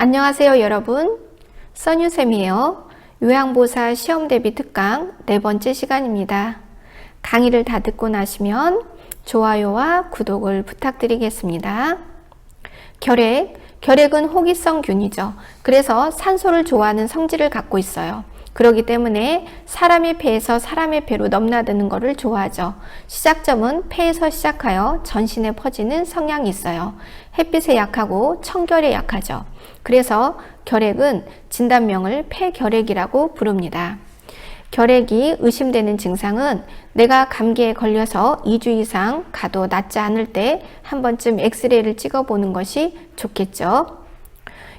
안녕하세요 여러분. 써뉴쌤이에요. 요양보사 시험 대비 특강 네 번째 시간입니다. 강의를 다 듣고 나시면 좋아요와 구독을 부탁드리겠습니다. 결핵 결핵은 호기성 균이죠. 그래서 산소를 좋아하는 성질을 갖고 있어요. 그렇기 때문에 사람의 폐에서 사람의 폐로 넘나드는 것을 좋아하죠. 시작점은 폐에서 시작하여 전신에 퍼지는 성향이 있어요. 햇빛에 약하고 청결에 약하죠. 그래서 결핵은 진단명을 폐결핵이라고 부릅니다. 결핵이 의심되는 증상은 내가 감기에 걸려서 2주 이상 가도 낫지 않을 때 한 번쯤 엑스레이를 찍어 보는 것이 좋겠죠.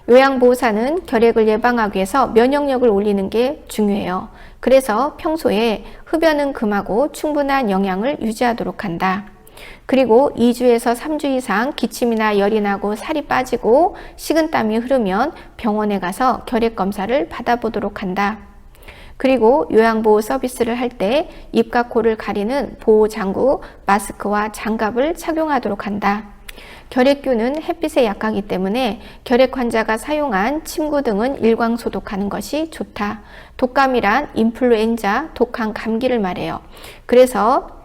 요양보호사는 결핵을 예방하기 위해서 면역력을 올리는 게 중요해요. 그래서 평소에 흡연은 금하고 충분한 영양을 유지하도록 한다. 그리고 2주에서 3주 이상 기침이나 열이 나고 살이 빠지고 식은땀이 흐르면 병원에 가서 결핵 검사를 받아보도록 한다. 그리고 요양보호 서비스를 할 때 입과 코를 가리는 보호 장구, 마스크와 장갑을 착용하도록 한다. 결핵균은 햇빛에 약하기 때문에 결핵 환자가 사용한 침구 등은 일광 소독하는 것이 좋다. 독감이란 인플루엔자, 독한 감기를 말해요. 그래서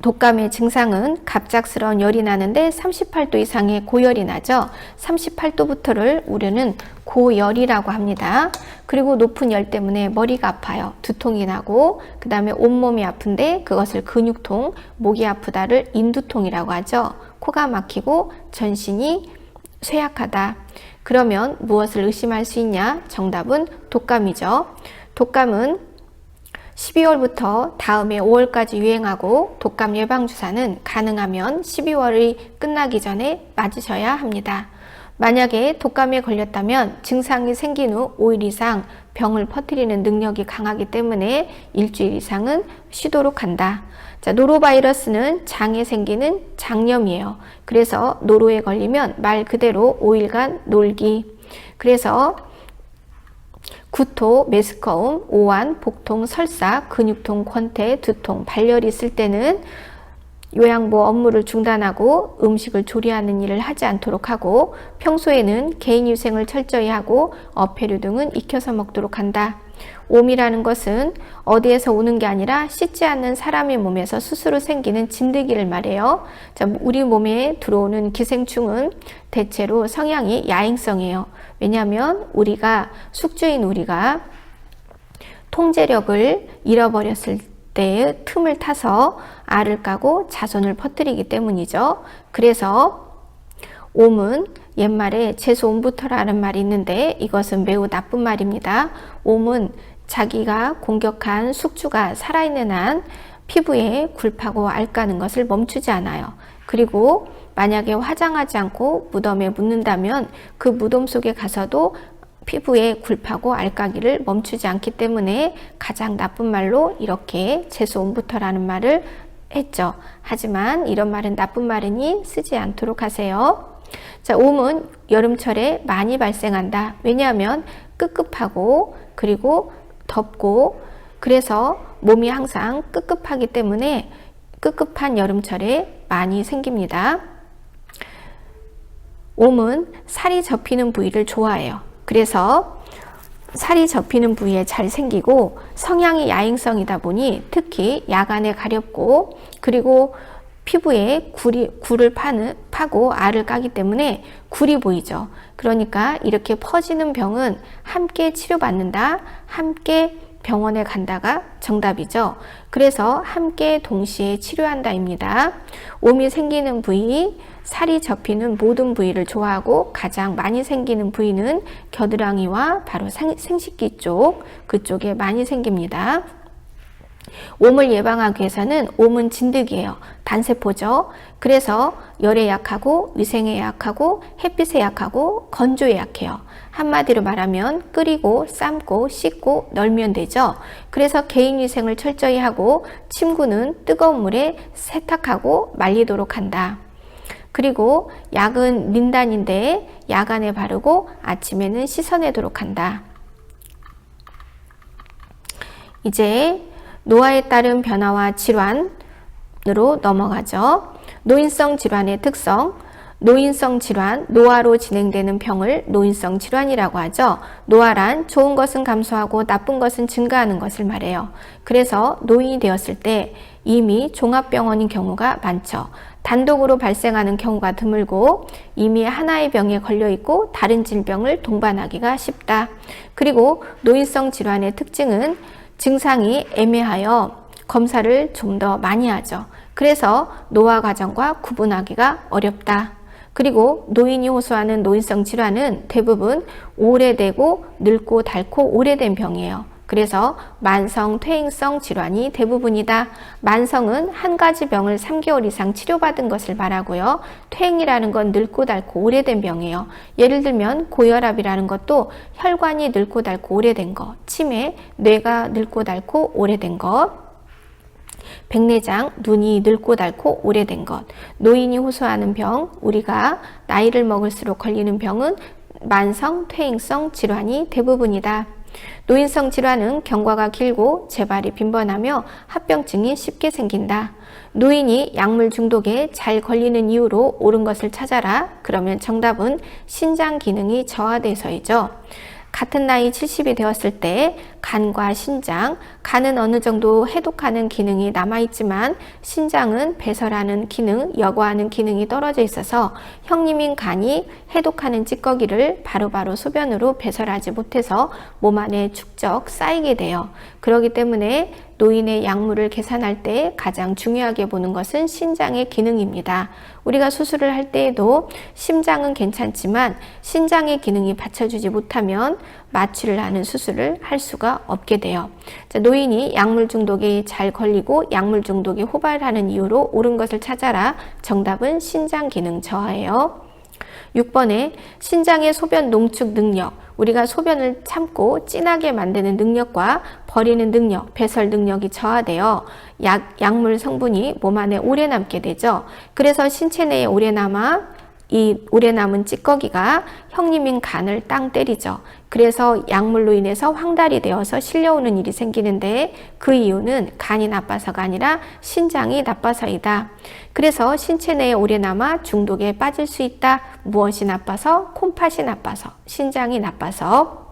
독감의 증상은 갑작스러운 열이 나는데 38도 이상의 고열이 나죠. 38도부터를 우리는 고열이라고 합니다. 그리고 높은 열 때문에 머리가 아파요. 두통이 나고 그 다음에 온몸이 아픈데 그것을 근육통, 목이 아프다를 인두통이라고 하죠. 코가 막히고 전신이 쇠약하다. 그러면 무엇을 의심할 수 있냐? 정답은 독감이죠. 독감은 12월부터 다음해 5월까지 유행하고 독감 예방주사는 가능하면 12월이 끝나기 전에 맞으셔야 합니다. 만약에 독감에 걸렸다면 증상이 생긴 후 5일 이상 병을 퍼뜨리는 능력이 강하기 때문에 일주일 이상은 쉬도록 한다. 자, 노로바이러스는 장에 생기는 장염이에요. 그래서 노로에 걸리면 말 그대로 5일간 놀기. 그래서 구토, 메스꺼움, 오한, 복통, 설사, 근육통, 권태, 두통, 발열이 있을 때는 요양보 업무를 중단하고 음식을 조리하는 일을 하지 않도록 하고 평소에는 개인위생을 철저히 하고 어패류 등은 익혀서 먹도록 한다. 옴이라는 것은 어디에서 오는 게 아니라 씻지 않는 사람의 몸에서 스스로 생기는 진드기를 말해요. 자, 우리 몸에 들어오는 기생충은 대체로 성향이 야행성이에요. 왜냐하면 우리가 숙주인 우리가 통제력을 잃어버렸을 때의 틈을 타서 알을 까고 자손을 퍼뜨리기 때문이죠. 그래서 옴은 옛말에 재수 옴부터라는 말이 있는데 이것은 매우 나쁜 말입니다. 옴은 자기가 공격한 숙주가 살아있는 한 피부에 굴파고 알까는 것을 멈추지 않아요. 그리고 만약에 화장하지 않고 무덤에 묻는다면 그 무덤 속에 가서도 피부에 굴파고 알까기를 멈추지 않기 때문에 가장 나쁜 말로 이렇게 재수 옴부터라는 말을 했죠. 하지만 이런 말은 나쁜 말이니 쓰지 않도록 하세요. 자, 옴은 여름철에 많이 발생한다. 왜냐하면 끄급하고 그리고 덥고 그래서 몸이 항상 끄급하기 때문에 끄급한 여름철에 많이 생깁니다. 옴은 살이 접히는 부위를 좋아해요. 그래서 살이 접히는 부위에 잘 생기고 성향이 야행성이다 보니 특히 야간에 가렵고 그리고 피부에 굴이, 굴을 파는, 파고 알을 까기 때문에 굴이 보이죠. 그러니까 이렇게 퍼지는 병은 함께 치료받는다, 함께 병원에 간다가 정답이죠. 그래서 함께 동시에 치료한다입니다. 옴이 생기는 부위, 살이 접히는 모든 부위를 좋아하고 가장 많이 생기는 부위는 겨드랑이와 바로 생식기 쪽, 그쪽에 많이 생깁니다. 옴을 예방하기 위해서는 옴은 진드기예요. 단세포죠. 그래서 열에 약하고 위생에 약하고 햇빛에 약하고 건조에 약해요. 한마디로 말하면 끓이고 삶고 씻고 널면 되죠. 그래서 개인 위생을 철저히 하고 침구는 뜨거운 물에 세탁하고 말리도록 한다. 그리고 약은 린단인데 야간에 바르고 아침에는 씻어내도록 한다. 이제 노화에 따른 변화와 질환으로 넘어가죠. 노인성 질환의 특성. 노인성 질환, 노화로 진행되는 병을 노인성 질환이라고 하죠. 노화란 좋은 것은 감소하고 나쁜 것은 증가하는 것을 말해요. 그래서 노인이 되었을 때 이미 종합병원인 경우가 많죠. 단독으로 발생하는 경우가 드물고 이미 하나의 병에 걸려 있고 다른 질병을 동반하기가 쉽다. 그리고 노인성 질환의 특징은 증상이 애매하여 검사를 좀 더 많이 하죠. 그래서 노화 과정과 구분하기가 어렵다. 그리고 노인이 호소하는 노인성 질환은 대부분 오래되고 늙고 닳고 오래된 병이에요. 그래서 만성 퇴행성 질환이 대부분이다. 만성은 한 가지 병을 3개월 이상 치료받은 것을 말하고요. 퇴행이라는 건 늙고 닳고 오래된 병이에요. 예를 들면 고혈압이라는 것도 혈관이 늙고 닳고 오래된 것, 치매, 뇌가 늙고 닳고 오래된 것, 백내장, 눈이 늙고 닳고 오래된 것, 노인이 호소하는 병, 우리가 나이를 먹을수록 걸리는 병은 만성 퇴행성 질환이 대부분이다. 노인성 질환은 경과가 길고 재발이 빈번하며 합병증이 쉽게 생긴다. 노인이 약물 중독에 잘 걸리는 이유로 옳은 것을 찾아라. 그러면 정답은 신장 기능이 저하돼서이죠. 같은 나이 70이 되었을 때 간과 신장, 간은 어느 정도 해독하는 기능이 남아있지만 신장은 배설하는 기능, 여과하는 기능이 떨어져 있어서 형님인 간이 해독하는 찌꺼기를 바로바로 소변으로 배설하지 못해서 몸 안에 축적 쌓이게 돼요. 그렇기 때문에 노인의 약물을 계산할 때 가장 중요하게 보는 것은 신장의 기능입니다. 우리가 수술을 할 때에도 심장은 괜찮지만 신장의 기능이 받쳐주지 못하면 마취를 하는 수술을 할 수가 없게 돼요. 자, 노인이 약물 중독에 잘 걸리고 약물 중독이 호발하는 이유로 옳은 것을 찾아라. 정답은 신장 기능 저하예요. 6번에 신장의 소변 농축 능력. 우리가 소변을 참고 진하게 만드는 능력과 버리는 능력, 배설 능력이 저하되어 약, 약물 성분이 몸 안에 오래 남게 되죠. 그래서 신체 내에 오래 남아 이 오래 남은 찌꺼기가 형님인 간을 땅 때리죠. 그래서 약물로 인해서 황달이 되어서 실려오는 일이 생기는데 그 이유는 간이 나빠서가 아니라 신장이 나빠서이다. 그래서 신체 내에 오래 남아 중독에 빠질 수 있다. 무엇이 나빠서? 콩팥이 나빠서, 신장이 나빠서.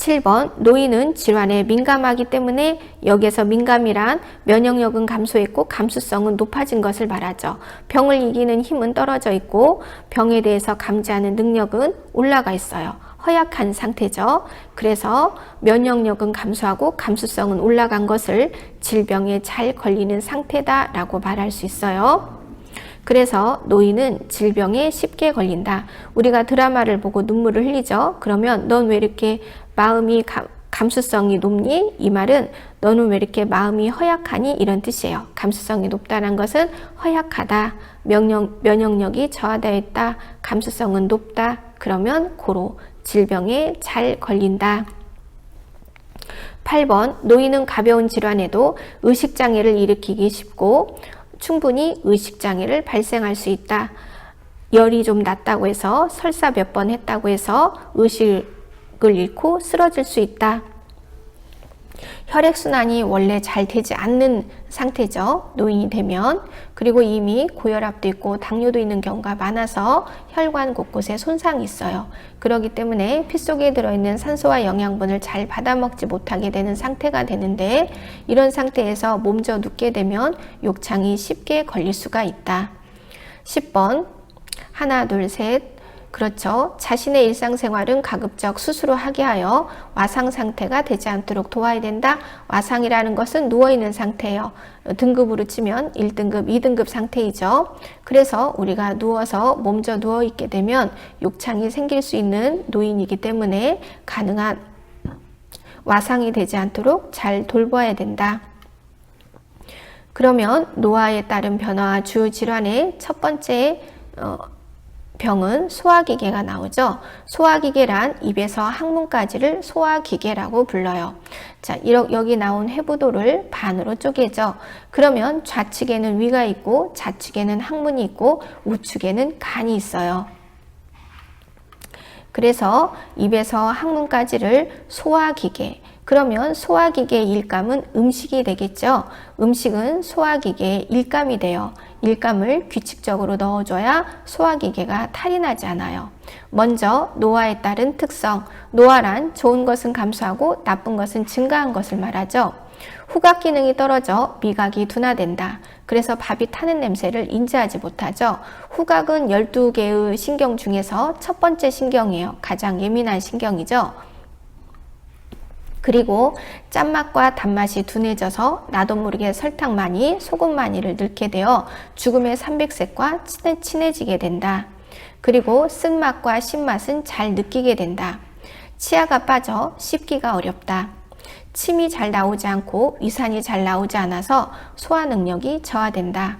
7번 노인은 질환에 민감하기 때문에 여기에서 민감이란 면역력은 감소했고 감수성은 높아진 것을 말하죠. 병을 이기는 힘은 떨어져 있고 병에 대해서 감지하는 능력은 올라가 있어요. 허약한 상태죠. 그래서 면역력은 감소하고 감수성은 올라간 것을 질병에 잘 걸리는 상태다라고 말할 수 있어요. 그래서 노인은 질병에 쉽게 걸린다. 우리가 드라마를 보고 눈물을 흘리죠. 그러면 넌 왜 이렇게 마음이 감, 감수성이 높니? 이 말은 너는 왜 이렇게 마음이 허약하니? 이런 뜻이에요. 감수성이 높다는 것은 허약하다. 면역, 면역력이 저하되어 있다. 감수성은 높다. 그러면 고로 질병에 잘 걸린다. 8번 노인은 가벼운 질환에도 의식장애를 일으키기 쉽고 충분히 의식장애를 발생할 수 있다. 열이 좀 낮다고 해서 설사 몇 번 했다고 해서 의식을 잃고 쓰러질 수 있다. 혈액순환이 원래 잘 되지 않는 상태죠. 노인이 되면. 그리고 이미 고혈압도 있고 당뇨도 있는 경우가 많아서 혈관 곳곳에 손상이 있어요. 그렇기 때문에 피 속에 들어있는 산소와 영양분을 잘 받아먹지 못하게 되는 상태가 되는데 이런 상태에서 몸져 눕게 되면 욕창이 쉽게 걸릴 수가 있다. 10번 하나 둘 셋 그렇죠. 자신의 일상생활은 가급적 스스로 하게 하여 와상 상태가 되지 않도록 도와야 된다. 와상이라는 것은 누워있는 상태예요. 등급으로 치면 1등급, 2등급 상태이죠. 그래서 우리가 누워서 몸져 누워있게 되면 욕창이 생길 수 있는 노인이기 때문에 가능한 와상이 되지 않도록 잘 돌봐야 된다. 그러면 노화에 따른 변화 주 질환의 첫 번째 어, 병은 소화기계가 나오죠. 소화기계란 입에서 항문까지를 소화기계라고 불러요. 자, 여기 나온 해부도를 반으로 쪼개죠. 그러면 좌측에는 위가 있고 좌측에는 항문이 있고 우측에는 간이 있어요. 그래서 입에서 항문까지를 소화기계, 그러면 소화기계의 일감은 음식이 되겠죠. 음식은 소화기계의 일감이 돼요. 일감을 규칙적으로 넣어줘야 소화기계가 탈이 나지 않아요. 먼저 노화에 따른 특성. 노화란 좋은 것은 감소하고 나쁜 것은 증가한 것을 말하죠. 후각 기능이 떨어져 미각이 둔화된다. 그래서 밥이 타는 냄새를 인지하지 못하죠. 후각은 12개의 신경 중에서 첫 번째 신경이에요. 가장 예민한 신경이죠. 그리고 짠맛과 단맛이 둔해져서 나도 모르게 설탕 많이, 소금 많이를 넣게 되어 죽음의 삼백색과 친해지게 된다. 그리고 쓴맛과 신맛은 잘 느끼게 된다. 치아가 빠져 씹기가 어렵다. 침이 잘 나오지 않고 위산이 잘 나오지 않아서 소화 능력이 저하된다.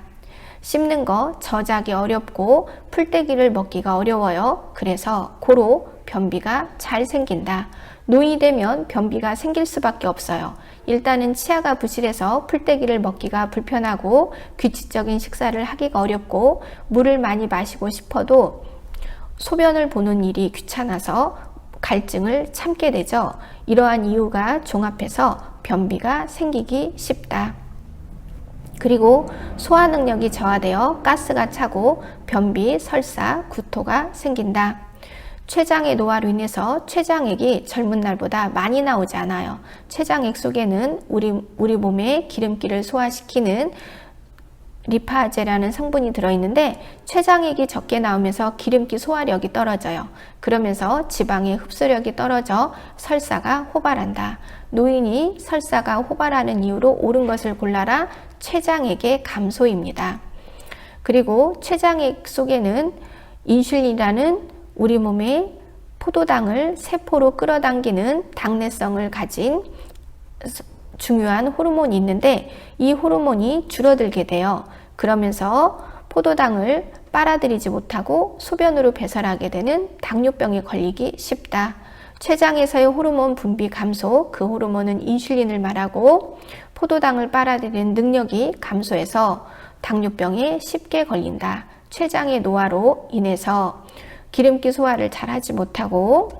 씹는 거 저작이 어렵고 풀떼기를 먹기가 어려워요. 그래서 고로 변비가 잘 생긴다. 노인이 되면 변비가 생길 수밖에 없어요. 일단은 치아가 부실해서 풀떼기를 먹기가 불편하고 규칙적인 식사를 하기가 어렵고 물을 많이 마시고 싶어도 소변을 보는 일이 귀찮아서 갈증을 참게 되죠. 이러한 이유가 종합해서 변비가 생기기 쉽다. 그리고 소화 능력이 저하되어 가스가 차고 변비, 설사, 구토가 생긴다. 췌장의 노화로 인해서 췌장액이 젊은 날보다 많이 나오지 않아요. 췌장액 속에는 우리, 우리 몸에 기름기를 소화시키는 리파제라는 성분이 들어있는데 췌장액이 적게 나오면서 기름기 소화력이 떨어져요. 그러면서 지방의 흡수력이 떨어져 설사가 호발한다. 노인이 설사가 호발하는 이유로 옳은 것을 골라라 췌장액의 감소입니다. 그리고 췌장액 속에는 인슐린이라는 우리 몸에 포도당을 세포로 끌어당기는 당내성을 가진 중요한 호르몬이 있는데 이 호르몬이 줄어들게 돼요. 그러면서 포도당을 빨아들이지 못하고 소변으로 배설하게 되는 당뇨병에 걸리기 쉽다. 췌장에서의 호르몬 분비 감소, 그 호르몬은 인슐린을 말하고 포도당을 빨아들이는 능력이 감소해서 당뇨병에 쉽게 걸린다. 췌장의 노화로 인해서 기름기 소화를 잘 하지 못하고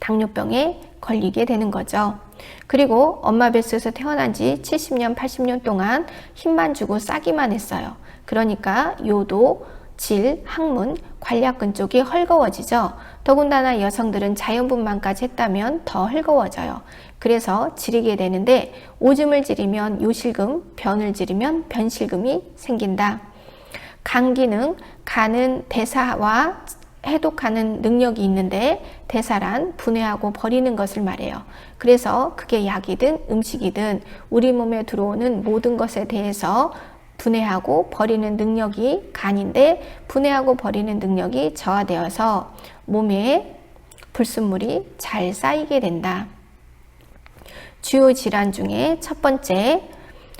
당뇨병에 걸리게 되는 거죠. 그리고 엄마 뱃속에서 태어난 지 70년, 80년 동안 힘만 주고 싸기만 했어요. 그러니까 요도, 질, 항문, 관략근 쪽이 헐거워지죠. 더군다나 여성들은 자연분만까지 했다면 더 헐거워져요. 그래서 지리게 되는데 오줌을 지리면 요실금, 변을 지리면 변실금이 생긴다. 간 기능, 간은 대사와 해독하는 능력이 있는데 대사란 분해하고 버리는 것을 말해요. 그래서 그게 약이든 음식이든 우리 몸에 들어오는 모든 것에 대해서 분해하고 버리는 능력이 간인데 분해하고 버리는 능력이 저하되어서 몸에 불순물이 잘 쌓이게 된다. 주요 질환 중에 첫 번째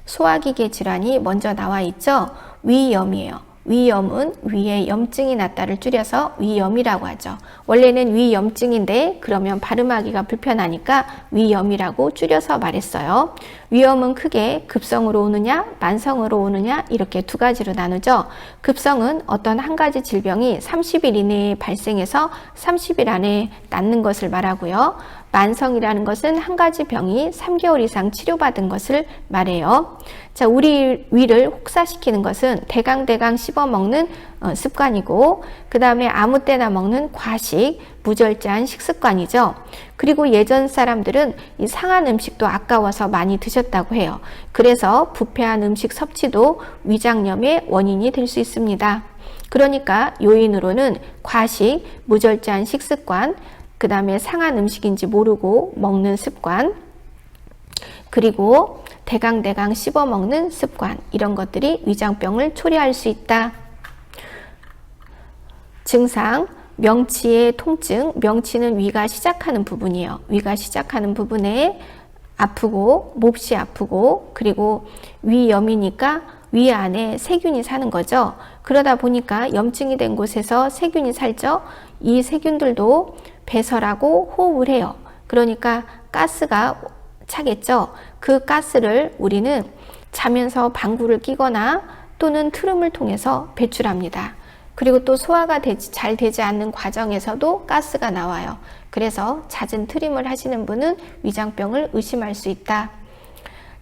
소화기계 질환이 먼저 나와 있죠. 위염이에요. 위염은 위에 염증이 났다를 줄여서 위염이라고 하죠. 원래는 위염증인데 그러면 발음하기가 불편하니까 위염이라고 줄여서 말했어요. 위염은 크게 급성으로 오느냐 만성으로 오느냐 이렇게 두 가지로 나누죠. 급성은 어떤 한 가지 질병이 30일 이내에 발생해서 30일 안에 낫는 것을 말하고요. 만성이라는 것은 한 가지 병이 3개월 이상 치료받은 것을 말해요. 자, 우리 위를 혹사시키는 것은 대강대강 씹어 먹는 어, 습관이고, 그 다음에 아무 때나 먹는 과식, 무절제한 식습관이죠. 그리고 예전 사람들은 이 상한 음식도 아까워서 많이 드셨다고 해요. 그래서 부패한 음식 섭취도 위장염의 원인이 될 수 있습니다. 그러니까 요인으로는 과식, 무절제한 식습관, 그 다음에 상한 음식인지 모르고 먹는 습관, 그리고 대강대강 씹어 먹는 습관, 이런 것들이 위장병을 초래할 수 있다. 증상, 명치의 통증, 명치는 위가 시작하는 부분이에요. 위가 시작하는 부분에 아프고, 몹시 아프고, 그리고 위염이니까 위 안에 세균이 사는 거죠. 그러다 보니까 염증이 된 곳에서 세균이 살죠. 이 세균들도 배설하고 호흡을 해요. 그러니까 가스가 차겠죠. 그 가스를 우리는 자면서 방구를 끼거나 또는 트름을 통해서 배출합니다. 그리고 또 소화가 되지, 잘 되지 않는 과정에서도 가스가 나와요. 그래서 잦은 트림을 하시는 분은 위장병을 의심할 수 있다.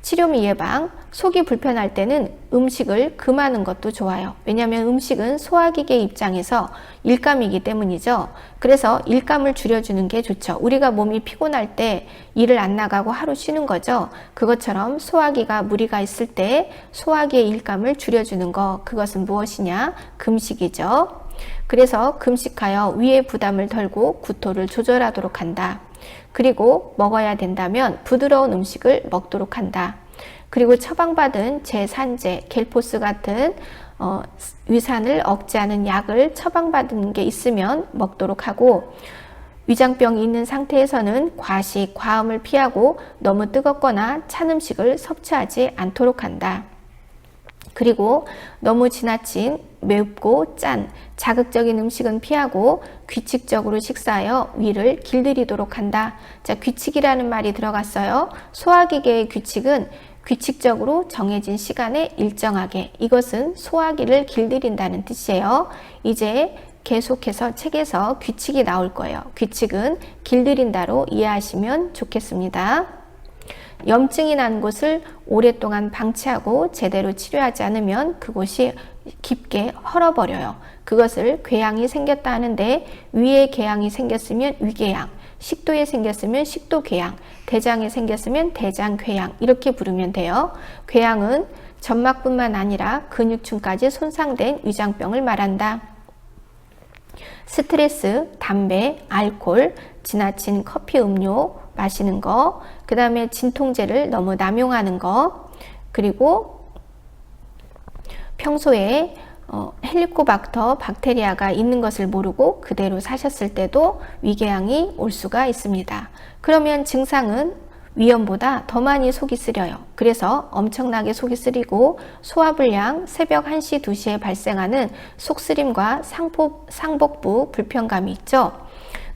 치료미 예방, 속이 불편할 때는 음식을 금하는 것도 좋아요. 왜냐하면 음식은 소화기계 입장에서 일감이기 때문이죠. 그래서 일감을 줄여주는 게 좋죠. 우리가 몸이 피곤할 때 일을 안 나가고 하루 쉬는 거죠. 그것처럼 소화기가 무리가 있을 때 소화기의 일감을 줄여주는 거, 그것은 무엇이냐? 금식이죠. 그래서 금식하여 위의 부담을 덜고 구토를 조절하도록 한다. 그리고 먹어야 된다면 부드러운 음식을 먹도록 한다. 그리고 처방받은 제산제, 겔포스 같은 어, 위산을 억제하는 약을 처방받은 게 있으면 먹도록 하고 위장병이 있는 상태에서는 과식, 과음을 피하고 너무 뜨겁거나 찬 음식을 섭취하지 않도록 한다. 그리고 너무 지나친 맵고 짠, 자극적인 음식은 피하고 규칙적으로 식사하여 위를 길들이도록 한다. 자, 규칙이라는 말이 들어갔어요. 소화기계의 규칙은 규칙적으로 정해진 시간에 일정하게 이것은 소화기를 길들인다는 뜻이에요. 이제 계속해서 책에서 규칙이 나올 거예요. 규칙은 길들인다로 이해하시면 좋겠습니다. 염증이 난 곳을 오랫동안 방치하고 제대로 치료하지 않으면 그곳이 깊게 헐어버려요. 그것을 궤양이 생겼다 하는데 위에 궤양이 생겼으면 위궤양, 식도에 생겼으면 식도궤양, 대장에 생겼으면 대장궤양 이렇게 부르면 돼요. 궤양은 점막뿐만 아니라 근육층까지 손상된 위장병을 말한다. 스트레스, 담배, 알코올, 지나친 커피 음료 마시는 거, 그 다음에 진통제를 너무 남용하는 거, 그리고 평소에 어, 헬리코박터 박테리아가 있는 것을 모르고 그대로 사셨을 때도 위궤양이 올 수가 있습니다. 그러면 증상은 위염보다 더 많이 속이 쓰려요. 그래서 엄청나게 속이 쓰리고 소화불량, 새벽 1시, 2시에 발생하는 속쓰림과 상복, 상복부 불편감이 있죠.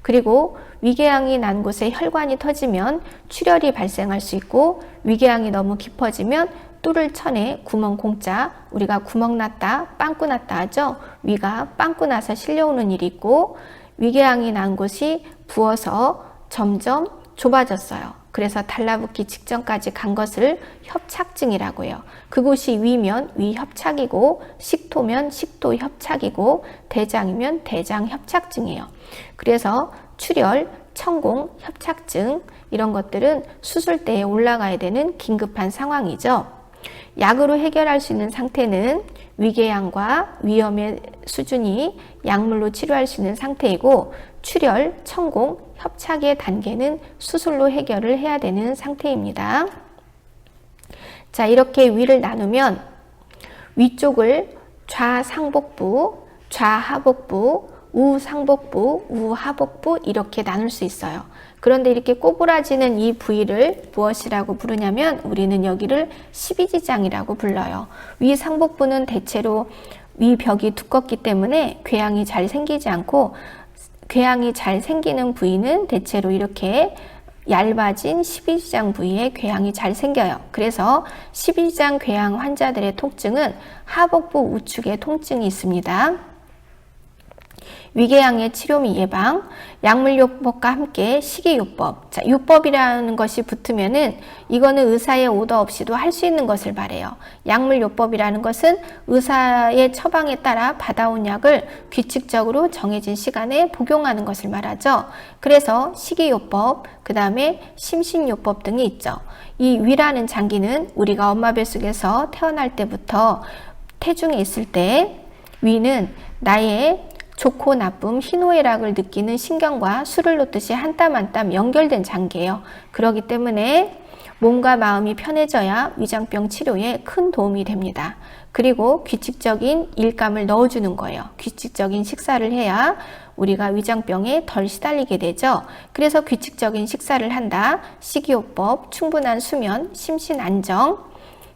그리고 위궤양이 난 곳에 혈관이 터지면 출혈이 발생할 수 있고 위궤양이 너무 깊어지면 뚫을 천에 구멍 공짜 우리가 구멍 났다 빵꾸 났다 하죠 위가 빵꾸 나서 실려오는 일이 있고 위궤양이 난 곳이 부어서 점점 좁아졌어요 그래서 달라붙기 직전까지 간 것을 협착증이라고 해요. 그곳이 위면 위협착이고 식토면 식도 협착이고 대장이면 대장 협착증이에요. 그래서 출혈, 천공, 협착증 이런 것들은 수술대에 올라가야 되는 긴급한 상황이죠. 약으로 해결할 수 있는 상태는 위궤양과 위염의 수준이 약물로 치료할 수 있는 상태이고 출혈, 천공, 협착의 단계는 수술로 해결을 해야 되는 상태입니다. 자, 이렇게 위를 나누면 위쪽을 좌상복부, 좌하복부, 우상복부, 우하복부 이렇게 나눌 수 있어요. 그런데 이렇게 꼬부라지는 이 부위를 무엇이라고 부르냐면 우리는 여기를 십이지장이라고 불러요. 위 상복부는 대체로 위 벽이 두껍기 때문에 궤양이 잘 생기지 않고 궤양이 잘 생기는 부위는 대체로 이렇게 얇아진 십이지장 부위에 궤양이 잘 생겨요. 그래서 십이지장 궤양 환자들의 통증은 하복부 우측에 통증이 있습니다. 위궤양의 치료미 예방, 약물요법과 함께 식이요법. 자, 요법이라는 것이 붙으면은 이거는 의사의 오더 없이도 할 수 있는 것을 말해요. 약물요법이라는 것은 의사의 처방에 따라 받아온 약을 규칙적으로 정해진 시간에 복용하는 것을 말하죠. 그래서 식이요법, 그 다음에 심신요법 등이 있죠. 이 위라는 장기는 우리가 엄마 뱃속에서 태어날 때부터 태중에 있을 때 위는 나의 좋고 나쁨, 희노애락을 느끼는 신경과 술을 놓듯이 한 땀 한 땀 연결된 장기예요. 그렇기 때문에 몸과 마음이 편해져야 위장병 치료에 큰 도움이 됩니다. 그리고 규칙적인 일감을 넣어주는 거예요. 규칙적인 식사를 해야 우리가 위장병에 덜 시달리게 되죠. 그래서 규칙적인 식사를 한다. 식이요법, 충분한 수면, 심신 안정,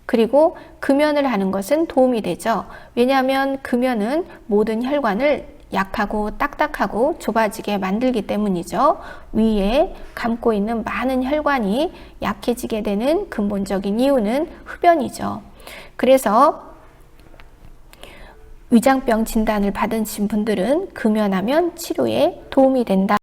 그리고 금연을 하는 것은 도움이 되죠. 왜냐하면 금연은 모든 혈관을 약하고 딱딱하고 좁아지게 만들기 때문이죠. 위에 감고 있는 많은 혈관이 약해지게 되는 근본적인 이유는 흡연이죠. 그래서 위장병 진단을 받으신 분들은 금연하면 치료에 도움이 된다.